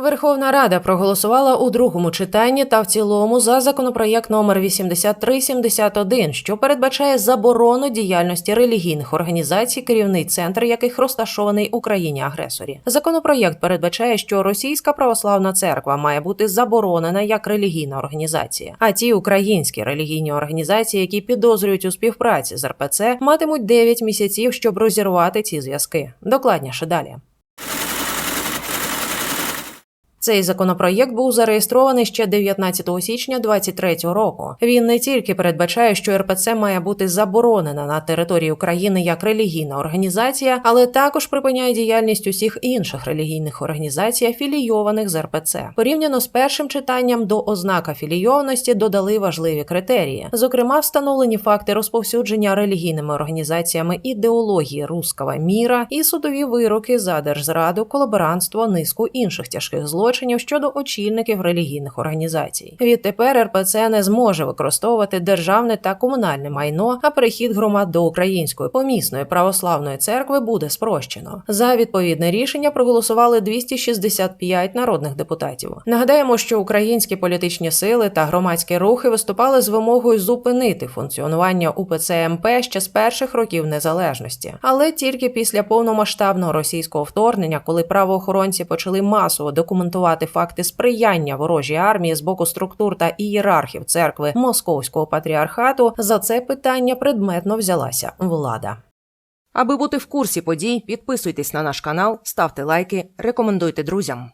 Верховна Рада проголосувала у другому читанні та в цілому за законопроєкт номер 8371, що передбачає заборону діяльності релігійних організацій, керівний центр яких розташований Україні агресорі. Законопроєкт передбачає, що Російська православна церква має бути заборонена як релігійна організація. А ті українські релігійні організації, які підозрюють у співпраці з РПЦ, матимуть 9 місяців, щоб розірвати ці зв'язки. Докладніше далі. Цей законопроєкт був зареєстрований ще 19 січня 2023 року. Він не тільки передбачає, що РПЦ має бути заборонена на території України як релігійна організація, але також припиняє діяльність усіх інших релігійних організацій, афілійованих з РПЦ. Порівняно з першим читанням до ознак афілійованості додали важливі критерії, зокрема, встановлені факти розповсюдження релігійними організаціями ідеології руского міра і судові вироки за держзраду, колаборантство, низку інших тяжких злочинів щодо очільників релігійних організацій. Відтепер РПЦ не зможе використовувати державне та комунальне майно, а перехід громад до української помісної православної церкви буде спрощено. За відповідне рішення проголосували 265 народних депутатів. Нагадаємо, що українські політичні сили та громадські рухи виступали з вимогою зупинити функціонування УПЦ МП ще з перших років незалежності, але тільки після повномасштабного російського вторгнення, коли правоохоронці почали масово документувати факти сприяння ворожій армії з боку структур та ієрархів церкви Московського патріархату, за це питання предметно взялася влада. Аби бути в курсі подій, підписуйтесь на наш канал, ставте лайки, рекомендуйте друзям.